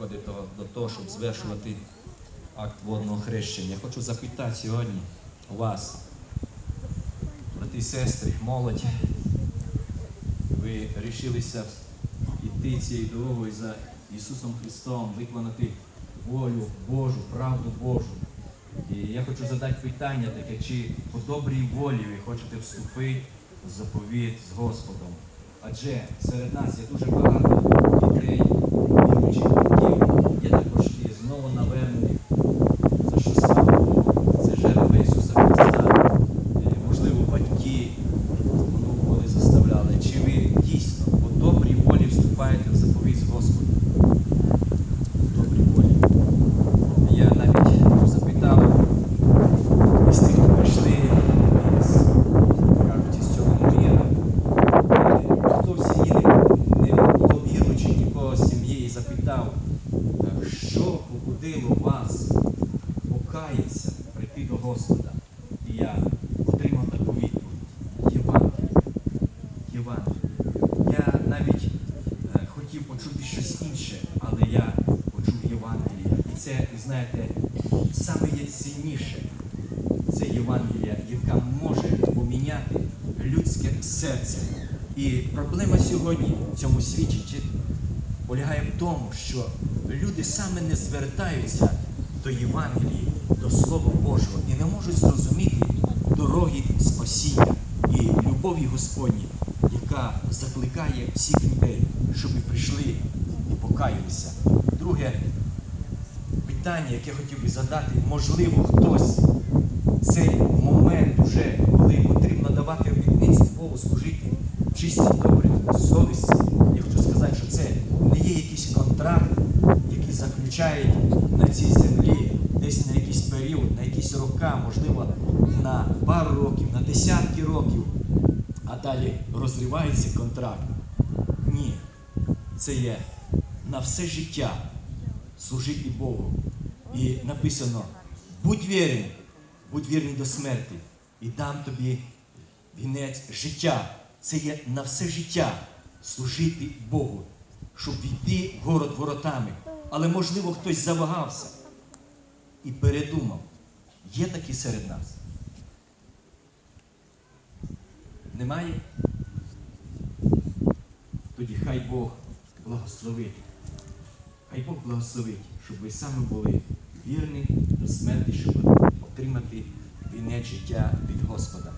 приходить до, того, щоб звершувати акт водного хрещення. Я хочу запитати сьогодні вас, брати і сестри, молодь, ви рішилися йти цією дорогою за Ісусом Христом, виконати волю Божу, правду Божу. І я хочу задати питання таке, чи по добрій волі ви хочете вступити в заповіт з Господом? Адже серед нас є дуже багато дітей, віруючих батьків, є також і знову навернених, за що слава Богу, це жертва Ісуса Христа. Е, Можливо, батьки спонукували, заставляли. Чи ви дійсно по добрій волі вступаєте в заповіт з Господом? По добрій волі. Я навіть запитав із тих, хто прийшли із, кажуть, із цього міра, е, хто в сім'ї не, не було віруючий нікого з сім'ї, і запитав, що побудило вас покаятися, прийти до Господа. І я отримав таку відповідь. Євангеліє. Євангеліє. Я навіть е, хотів почути щось інше, але я почув Євангеліє. І це, знаєте, саме цінніше. Це Євангелія, яка може поміняти людське серце. І проблема сьогодні в цьому світі полягає в тому, що люди саме не звертаються до Євангелії, до Слова Божого і не можуть зрозуміти дороги спасіння і любові Господні, яка закликає всіх людей, щоб прийшли і покаялися. Друге питання, яке хотів би задати, можливо, хтось цей момент уже, коли потрібно давати обітниці Богу служити в чистій добрій совісті. Я хочу сказати, що це є якийсь контракт, який заключають на цій землі десь на якийсь період, на якісь роки, можливо, на пару років, на десятки років, а далі розривається контракт. Ні, це є на все життя служити Богу. І написано: будь вірний, будь вірний до смерті, і дам тобі вінець життя. Це є на все життя служити Богу, щоб війти в город воротами. Але можливо хтось завагався і передумав. Є такі серед нас? Немає? Тоді хай Бог благословить. Хай Бог благословить, щоб ви саме були вірні до смерті, щоб отримати вінець життя від Господа.